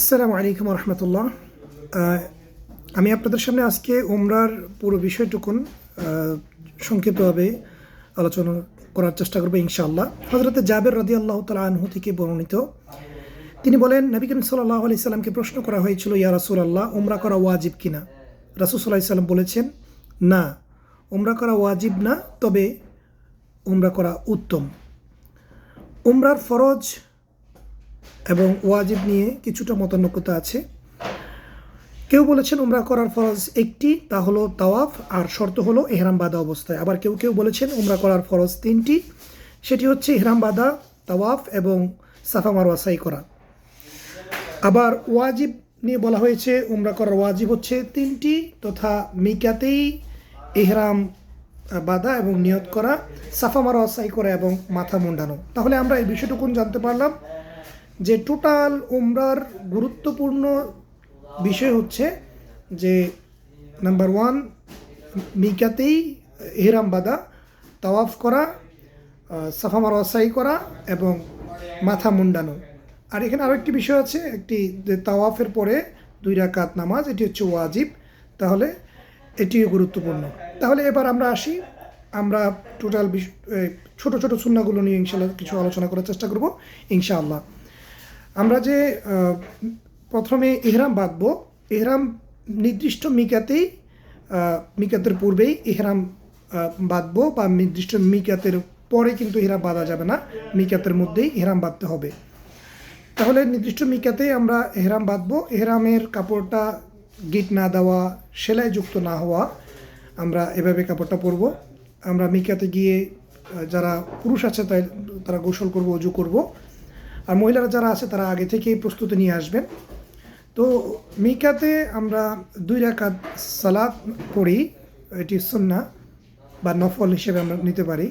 আসসালামু আলাইকুম রহমতুল্লাহ আমি আপনাদের সামনে আজকে উমরার পুরো বিষয়টুকুন সংক্ষিপ্তভাবে আলোচনা করার চেষ্টা করব ইনশাআল্লাহ। হজরতে জাবের রাদি আল্লাহ তালা আনহু থেকে বর্ণিত। তিনি বলেন, নবী করিম সাল্লাহ আলি সাল্লামকে প্রশ্ন করা হয়েছিল, ইয়া রাসুল আল্লাহ উমরা করা ওয়াজিব কিনা? রাসুল সাল্লাহ সাল্লাম বলেছেন, না, উমরা করা ওয়াজিব না, তবে উমরা করা উত্তম। উমরার ফরজ এবং ওয়াজিব নিয়ে কিছুটা মতানৈক্যতা আছে। কেউ বলেছেন উমরা করার ফরজ একটি, তা হলো তাওয়াফ, আর শর্ত হলো এহরাম বাঁধা অবস্থায়। আবার কেউ কেউ বলেছেন উমরা করার ফরজ তিনটি, সেটি হচ্ছে এহরাম বাঁধা, তাওয়াফ এবং সাফা মারোয়া সাই করা। আবার ওয়াজিব নিয়ে বলা হয়েছে উমরা করার ওয়াজিব হচ্ছে তিনটি, তথা মিকাতেই এহরাম বাঁধা এবং নিয়ত করা, সাফা সাই করা এবং মাথা মুন্ডানো। তাহলে আমরা এই বিষয়টুকুন জানতে পারলাম। যে টোটাল উমরার গুরুত্বপূর্ণ বিষয় হচ্ছে যে নাম্বার ওয়ান, মিকাতেই এহরাম বাঁধা, তাওয়াফ করা সাফা মারোয়া সাই করা এবং মাথা মুন্ডানো। আর এখানে আরও একটি বিষয় আছে, একটি যে তাওয়াফের পরে দুই রাকাত নামাজ, এটি হচ্ছে ওয়াজিব। তাহলে এটিও গুরুত্বপূর্ণ। তাহলে এবার আমরা আসি, আমরা টোটাল ছোট ছোট সুন্নাগুলো নিয়ে ইনশাল্লাহ কিছু আলোচনা করার চেষ্টা করব, ইনশাআল্লাহ। আমরা যে প্রথমে এহরাম বাঁধবো, এহরাম নির্দিষ্ট মিকাতেই মিকাতের পূর্বেই এহরাম বাঁধবো বা নির্দিষ্ট মিকাতের পরে কিন্তু এহরাম বাঁধা যাবে না, মিকাতের মধ্যেই এহরাম বাঁধতে হবে। তাহলে নির্দিষ্ট মিকাতে আমরা এহরাম বাঁধবো, এহরামের কাপড়টা গিট না দেওয়া সেলাই যুক্ত না হওয়া, আমরা এভাবে কাপড়টা পরবো। আমরা মিকাতে গিয়ে যারা পুরুষ আছে তাই, তারা গোসল করব, অজু করব। আর মহিলারা যারা আছে, তারা আগে থেকেই প্রস্তুতি নিয়ে আসবেন। তো মিকাতে আমরা দুই রাকাত সালাদ পড়ি, এটি সুন্না বা নফল হিসেবে আমরা নিতে পারি।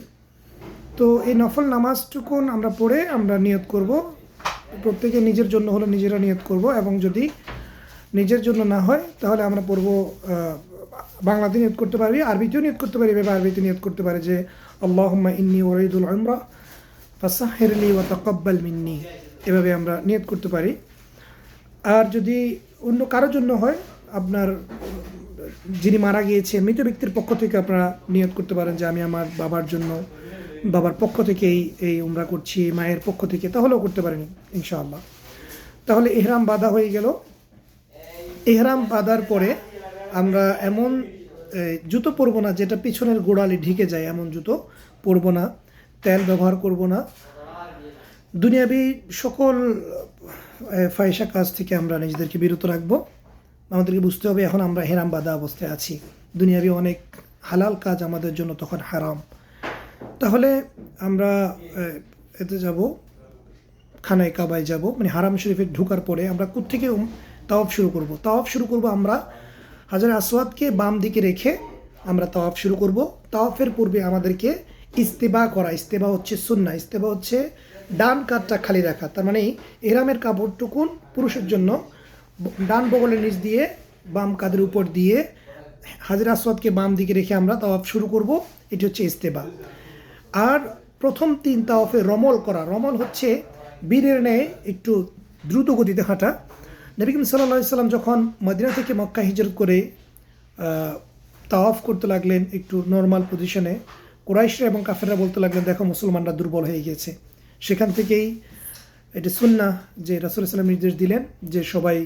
তো এই নফল নামাজটুকুন আমরা পড়ে আমরা নিয়ত করব। প্রত্যেকে নিজের জন্য হলে নিজেরা নিয়ত করব এবং যদি নিজের জন্য না হয়, তাহলে আমরা পড়ব বাংলাতে নিয়ত করতে পারি, আরবিতেও নিয়ত করতে পারি, এভাবে আরবিতে নিয়ত করতে পারি যে আল্লাহ ইন্নি ওরাইদুল আমরা ফাসাহিরলি ওয়া তাকাব্বাল মিন্নি। এভাবে আমরা নিয়ত করতে পারি। আর যদি অন্য কারোর জন্য হয়, আপনার যিনি মারা গিয়েছেন মৃত ব্যক্তির পক্ষ থেকে আপনারা নিয়ত করতে পারেন যে আমি আমার বাবার জন্য, বাবার পক্ষ থেকে এই এই উমরা করছি মায়ের পক্ষ থেকে, তাহলেও করতে পারেন, ইনশাআল্লাহ। তাহলে এহরাম বাধা হয়ে গেল। এহরাম বাঁধার পরে আমরা এমন জুতো পরবো না যেটা পিছনের গোড়ালি ঢেকে যায়, এমন জুতো পরবো না। তেল ব্যবহার করব না। দুনিয়াবি সকল ফায়সা কাজ থেকে আমরা নিজেদেরকে বিরত রাখব। আমাদেরকে বুঝতে হবে এখন আমরা হেরাম বাঁধা অবস্থায় আছি। দুনিয়াবি অনেক হালাল কাজ আমাদের জন্য তখন হারাম। তাহলে আমরা এতে যাব, খানায় কাবায় যাব মানে হারাম শরীফে ঢোকার পরে আমরা কোত্থেকে তাওয়াফ শুরু করব? তাওয়াফ শুরু করব আমরা হাজার আসওয়াদকে বাম দিকে রেখে আমরা তাওয়াফ শুরু করব। তাওয়াফের পূর্বে আমাদেরকে ইস্তেবা করা, ইস্তেবা হচ্ছে সুন্না ইস্তেবা হচ্ছে ডান কাতটা খালি রাখা। তার মানে এরামের কাপড়টুকুন পুরুষের জন্য ডান বগলের নিচ দিয়ে, বাম কাদের উপর দিয়ে হাজির আসওয়াদকে বাম দিকে রেখে আমরা তাওয়াফ শুরু করব। এটি হচ্ছে ইস্তেবা। আর প্রথম তিন তাওয়াফে রমল করা। রমল হচ্ছে বীরের ন্যায় একটু দ্রুত গতিতে হাঁটা। নবী করিম সাল্লা সাল্লাম যখন মদিনা থেকে মক্কা হিজরত করে তাওয়াফ করতে লাগলেন একটু নর্মাল পজিশনে কুরাইশরা এবং কাফেররা বলতে লাগলেন, দেখো, মুসলমানরা দুর্বল হয়ে গিয়েছে। সেখান থেকেই এটি সুন্না যে রাসুল সাল্লাম নির্দেশ দিলেন যে সবাই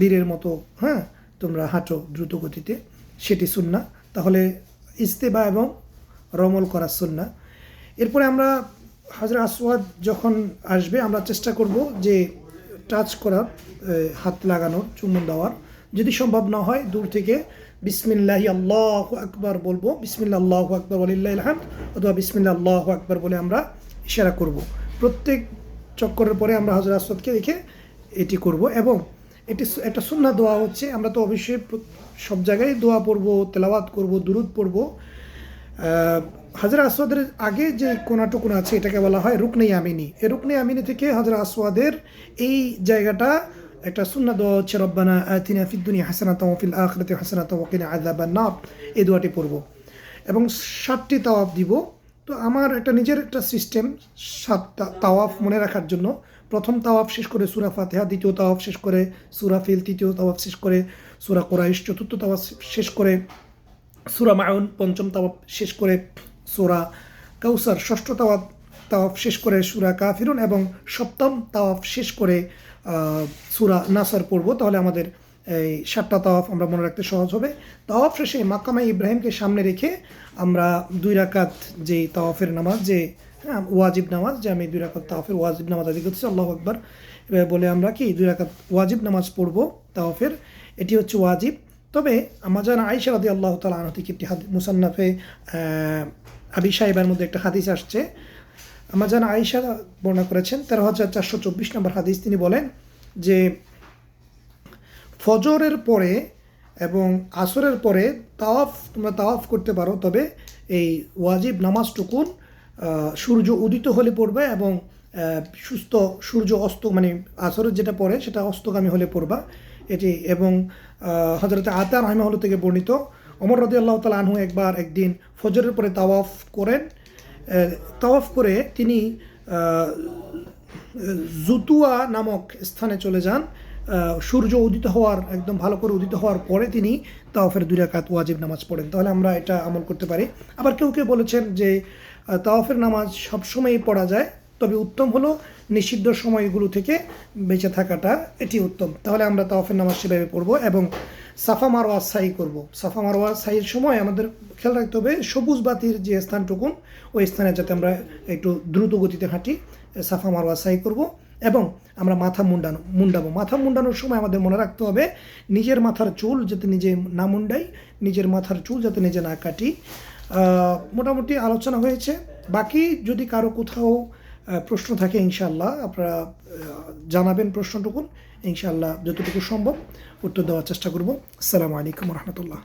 বীরের মতো হ্যাঁ তোমরা হাঁটো দ্রুত গতিতে। সেটি সুন্না তাহলে ইস্তেবা এবং রমল করা সুন্না এরপরে আমরা হাজরা আসওয়াদ যখন আসবে, আমরা চেষ্টা করব যে টাচ করার হাত লাগানোর চুম্বন দেওয়ার। যদি সম্ভব না হয় দূর থেকে বিসমিল্লাহি আল্লাহ আকবার বলব। বিসমিল্লা আল্লাহ আকবর আলিল্লাহ হামদ অথবা বিসমিল্লা আল্লাহ আকবর বলে আমরা ইশারা করব। প্রত্যেক চক্করের পরে আমরা হজরত আসওয়াদকে রেখে এটি করব এবং এটি একটা সুন্না দোয়া হচ্ছে। আমরা তো অবশ্যই সব জায়গায় দোয়া পড়ব, তেলাওয়াত করব, দুরুদ পড়ব। হাজরা আসওয়াদের আগে যে কোনাটুকুন আছে এটাকে বলা হয় রুকনে আমিনী এই রুকনে আমিনী থেকে হাজরা আসওয়াদের এই জায়গাটা একটা সুন্না দোয়া হচ্ছে, রব্বানা আতিনা ফিদ দুনিয়া হাসানাত ওয়া ফিল আখিরাতি হাসানাত ওয়া কিনা আযাবান নার। এই দোয়াটি পড়ব। এবং সাতটি তাওয়াফ দিব। তো আমার একটা নিজের একটা সিস্টেম সাতটা তাওয়াফ মনে রাখার জন্য। প্রথম তাওয়াফ শেষ করে সুরা ফাতেহা, দ্বিতীয় তাওয়াফ শেষ করে সুরা ফিল, তৃতীয় তাওয়াফ শেষ করে সুরা কোরাইশ, চতুর্থ তাওয়াফ শেষ করে সুরা মায়ুন পঞ্চম তাওয়াফ শেষ করে সুরা কাউসার, ষষ্ঠ তাওয়াফ তাওয়াফ শেষ করে সুরা কাফিরুন এবং সপ্তম তাওয়াফ শেষ করে সুরা নাসার পড়ব, তাহলে আমাদের এই সাতটা তাওয়াফ আমরা মনে রাখতে সহজ হবে। তাওয়াফ শেষে মাকামা ইব্রাহিমকে সামনে রেখে আমরা দুই রাকাত যে তাওয়াফের নামাজ, যে হ্যাঁ ওয়াজিব নামাজ, যে আমি দুই রাকাত তাওয়াফের ওয়াজিব নামাজ আদি করছি আল্লাহ আকবার, এভাবে বলে আমরা কি দুই রাকাত ওয়াজিব নামাজ পড়ব তাওয়াফের, এটি হচ্ছে ওয়াজিব। তবে আমাজান আইসা রাদি আল্লাহ তালা আনহ থেকে একটি হাদি, মুসান্নাফে আবি সাহেবের মধ্যে একটা হাদিস আসছে আমাজান আইসা বর্ণনা করেছেন, তেরো হাজার চারশো চব্বিশ নম্বর হাদিস তিনি বলেন যে, ফজরের পরে এবং আসরের পরে তাওয়াফ, তোমরা তাওয়াফ করতে পারো, তবে এই ওয়াজিব নামাজটুকুন সূর্য উদিত হলে পড়বে এবং সুস্থ সূর্য অস্ত মানে আসরের যেটা পড়ে সেটা অস্তগামী হলে পড়বা। এটি এবং হজরত আতা রহমাহুল্লা থেকে বর্ণিত। অমর রদি আল্লাহ তালা আনহু একবার একদিন ফজরের পরে তাওয়াফ করেন। তাওয়াফ করে তিনি জুতুয়া নামক স্থানে চলে যান। সূর্য উদিত হওয়ার একদম ভালো করে উদিত হওয়ার পরে তিনি তাওয়াফের দুই রাকাত ওয়াজিব নামাজ পড়েন। তাহলে আমরা এটা আমল করতে পারি। আবার কেউ কেউ বলেছেন যে আহ, তাওয়াফের নামাজ সবসময়ই পড়া যায় তবে উত্তম হলো নিষিদ্ধ সময়গুলো থেকে বেঁচে থাকাটা। এটি উত্তম। তাহলে আমরা তাওয়াফের নামাজ সেভাবে পড়ব এবং সাফা মারোয়া সাই করব। সাফা মারোয়া সাইয়ের সময় আমাদের খেয়াল রাখতে হবে সবুজ বাতির যে স্থানটুকুন, ওই স্থানে যাতে আমরা একটু দ্রুত গতিতে হাঁটি সাফা মারোয়া সাই করব এবং আমরা মাথা মুন্ডানো, মুন্ডাবো। মাথা মুন্ডানোর সময় আমাদের মনে রাখতে হবে নিজের মাথার চুল যাতে নিজে না মুন্ডাই, নিজের মাথার চুল যাতে নিজে না কাটি। মোটামুটি আলোচনা হয়েছে। বাকি যদি কারও কোথাও প্রশ্ন থাকে ইনশাল্লাহ আপনারা জানাবেন প্রশ্নটুকুন। ইনশাল্লাহ যতটুকু সম্ভব উত্তর দেওয়ার চেষ্টা করব। আসসালামু আলাইকুম রহমতুল্লাহ।